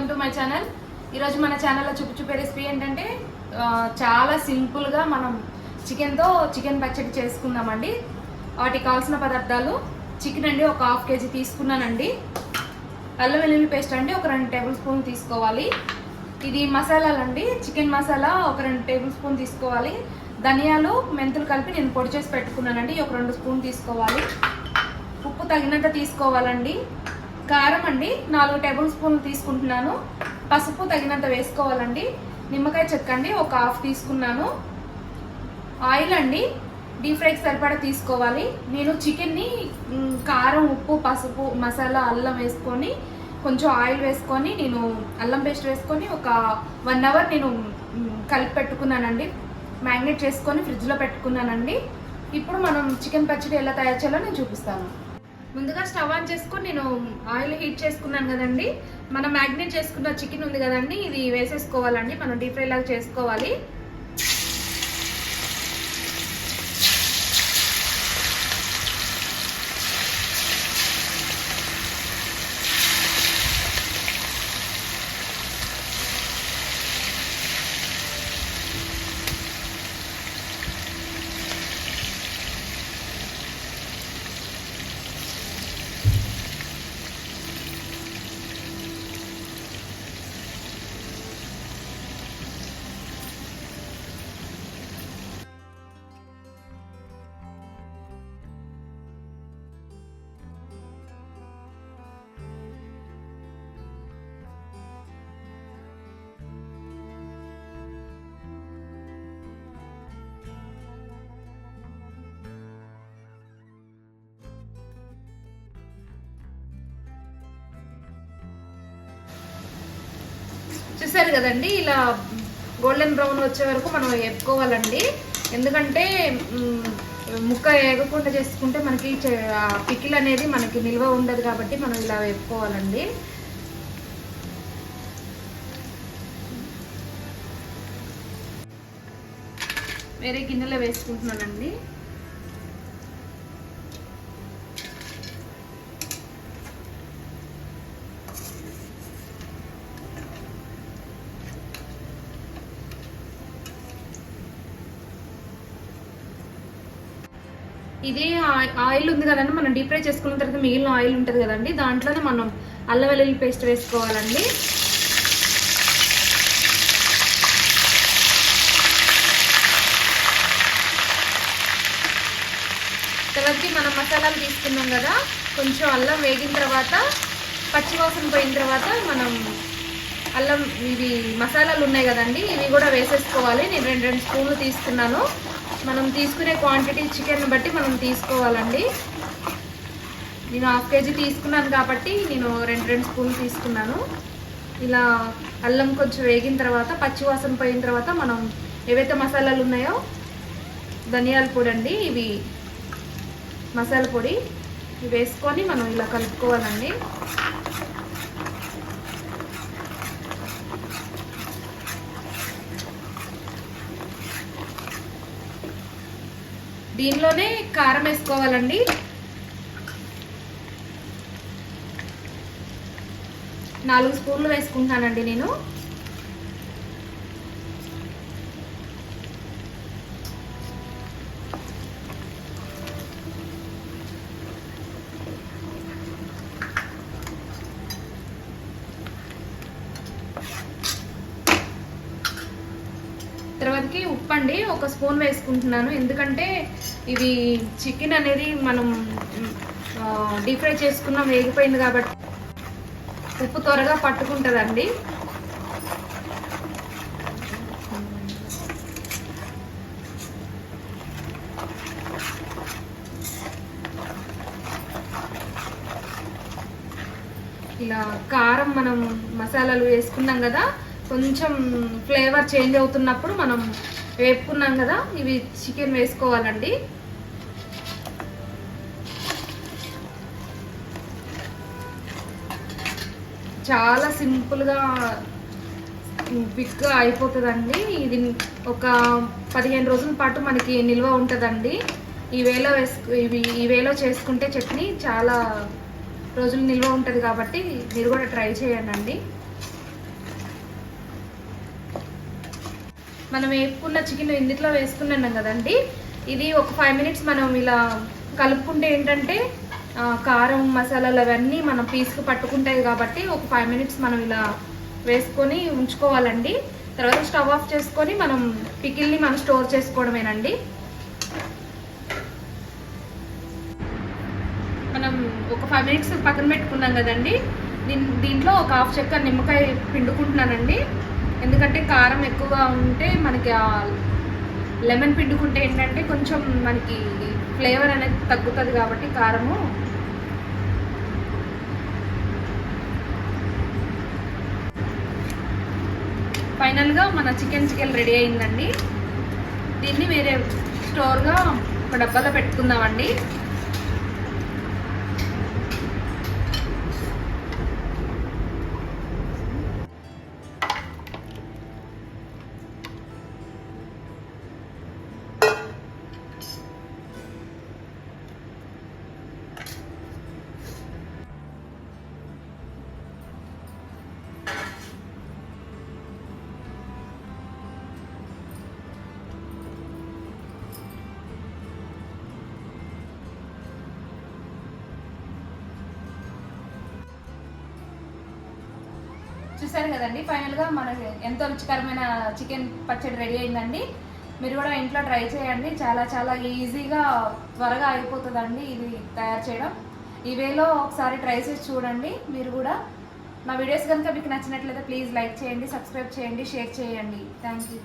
Welcome to my channel ఈరోజు మన ఛానల్లో చూపు చూపే రెసిపీ ఏంటంటే చాలా సింపుల్గా మనం చికెన్తో చికెన్ పచ్చడి చేసుకుందామండి. వాటికి కావాల్సిన పదార్థాలు చికెన్ అండి ఒక హాఫ్ కేజీ తీసుకున్నానండి. అల్లం వెల్లుల్లి పేస్ట్ అండి ఒక రెండు టేబుల్ స్పూన్ తీసుకోవాలి. ఇది మసాలాలండి. చికెన్ మసాలా ఒక రెండు టేబుల్ స్పూన్ తీసుకోవాలి. ధనియాలు మెంతులు కలిపి నేను పొడి చేసి పెట్టుకున్నానండి. ఒక రెండు స్పూన్ తీసుకోవాలి. ఉప్పు తగినంత తీసుకోవాలండి. కారం అండి. నాలుగు టేబుల్ స్పూన్లు తీసుకుంటున్నాను. పసుపు తగినంత వేసుకోవాలండి. నిమ్మకాయ చెక్కండి ఒక హాఫ్ తీసుకున్నాను. ఆయిల్ అండి డీప్ ఫ్రైకి సరిపడా తీసుకోవాలి. నేను చికెన్ని కారం ఉప్పు పసుపు మసాలా అల్లం వేసుకొని కొంచెం ఆయిల్ వేసుకొని నేను అల్లం పేస్ట్ వేసుకొని ఒక వన్ అవర్ నేను కలిపి పెట్టుకున్నానండి. మ్యాగ్నేట్ చేసుకొని ఫ్రిడ్జ్లో పెట్టుకున్నానండి. ఇప్పుడు మనం చికెన్ పచ్చడి ఎలా తయారు చేయాలో నేను చూపిస్తాను. ముందుగా స్టవ్ ఆన్ చేసుకొని నేను ఆయిల్ హీట్ చేసుకున్నాను కదండి. మనం మ్యాగ్నేట్ చేసుకున్న చికెన్ ఉంది కదండి ఇది వేసేసుకోవాలండి. మనం డీప్ ఫ్రై లాగా చేసుకోవాలి. చూసారు కదండి ఇలా గోల్డెన్ బ్రౌన్ వచ్చే వరకు మనం ఎప్పుకోవాలండి ఎందుకంటే ముక్క ఏగకుండా చేసుకుంటే మనకి పికిల్ అనేది మనకి నిల్వ ఉండదు కాబట్టి మనం ఇలా వేపుకోవాలండి. వేరే గిన్నెలో వేసుకుంటున్నానండి. ఇది ఆయిల్ ఉంది కదండి మనం డీప్ ఫ్రై చేసుకున్న తర్వాత మిగిలిన ఆయిల్ ఉంటుంది కదండి దాంట్లోనే మనం అల్లం వెల్లుల్లి పేస్ట్ వేసుకోవాలండి. తర్వాతకి మనం మసాలాలు తీసుకున్నాం కదా కొంచెం అల్లం వేగిన తర్వాత పచ్చివాసన పోయిన తర్వాత మనం అల్లం ఇవి మసాలాలు ఉన్నాయి కదండి ఇవి కూడా వేసేసుకోవాలి. నేను రెండు రెండు స్పూన్లు తీసుకున్నాను. మనం తీసుకునే క్వాంటిటీ చికెన్ బట్టి మనం తీసుకోవాలండి. నేను హాఫ్ కేజీ తీసుకున్నాను కాబట్టి నేను రెండు రెండు స్పూన్లు తీసుకున్నాను. ఇలా అల్లం కొంచెం వేగిన తర్వాత పచ్చివాసన పోయిన తర్వాత మనం ఏవైతే మసాలాలు ఉన్నాయో ధనియాల పొడి అండి ఇవి మసాలా పొడి ఇవి వేసుకొని మనం ఇలా కలుపుకోవాలండి. దీనిలోనే కారం వేసుకోవాలండి. నాలుగు స్పూన్లు వేసుకుంటానండి నేను. తర్వాతకి ఉప్పు అండి ఒక స్పూన్ వేసుకుంటున్నాను. ఎందుకంటే ఇవి చికెన్ అనేది మనం డీప్ ఫ్రై చేసుకున్నాం వేగిపోయింది కాబట్టి ఉప్పు త్వరగా పట్టుకుంటుందండి. ఇలా కారం మనం మసాలాలు వేసుకున్నాం కదా కొంచెం ఫ్లేవర్ చేంజ్ అవుతున్నప్పుడు మనం వేపుకున్నాం కదా ఇవి చికెన్ వేసుకోవాలండి. చాలా సింపుల్గా క్విక్గా అయిపోతుందండి. ఇది ఒక పదిహేను రోజుల పాటు మనకి నిల్వ ఉంటుందండి. ఈ వేలో వేసుకు ఇవి ఈ వేలో చేసుకుంటే చట్నీ చాలా రోజులు నిల్వ ఉంటుంది కాబట్టి మీరు కూడా ట్రై చేయండి మనం వేపుకున్న చికెన్ ఇందులో వేసుకున్నాం కదండి ఇది ఒక ఫైవ్ మినిట్స్ మనం ఇలా కలుపుకుంటే ఏంటంటే కారం మసాలాలు అవన్నీ మనం పీస్కి పట్టుకుంటాయి కాబట్టి ఒక ఫైవ్ మినిట్స్ మనం ఇలా వేసుకొని ఉంచుకోవాలండి. తర్వాత స్టవ్ ఆఫ్ చేసుకొని మనం పికిల్ని మనం స్టోర్ చేసుకోవడమేనండి. మనం ఒక ఫైవ్ మినిట్స్ పక్కన పెట్టుకున్నాం కదండి. దీంట్లో ఒక హాఫ్ చెక్క నిమ్మకాయ పిండుకుంటున్నానండి. ఎందుకంటే కారం ఎక్కువగా ఉంటే మనకి ఆ లెమన్ పిండుకుంటే ఏంటంటే కొంచెం మనకి ఫ్లేవర్ అనేది తగ్గుతుంది కాబట్టి కారము. ఫైనల్గా మన చికెన్ చికెన్ రెడీ అయిందండి. దీన్ని వేరే స్టోర్గా ఒక డబ్బాలో పెట్టుకుందామండి. చూసారు కదండి. ఫైనల్గా మనకి ఎంతో రుచికరమైన చికెన్ పచ్చడి రెడీ అయిందండి. మీరు కూడా ఇంట్లో ట్రై చేయండి. చాలా చాలా ఈజీగా త్వరగా అయిపోతుందండి ఇది తయారు చేయడం. ఈ వేలో ఒకసారి ట్రై చేసి చూడండి. మీరు కూడా నా వీడియోస్ కనుక మీకు నచ్చినట్లయితే ప్లీజ్ లైక్ చేయండి సబ్స్క్రైబ్ చేయండి షేర్ చేయండి. Thank you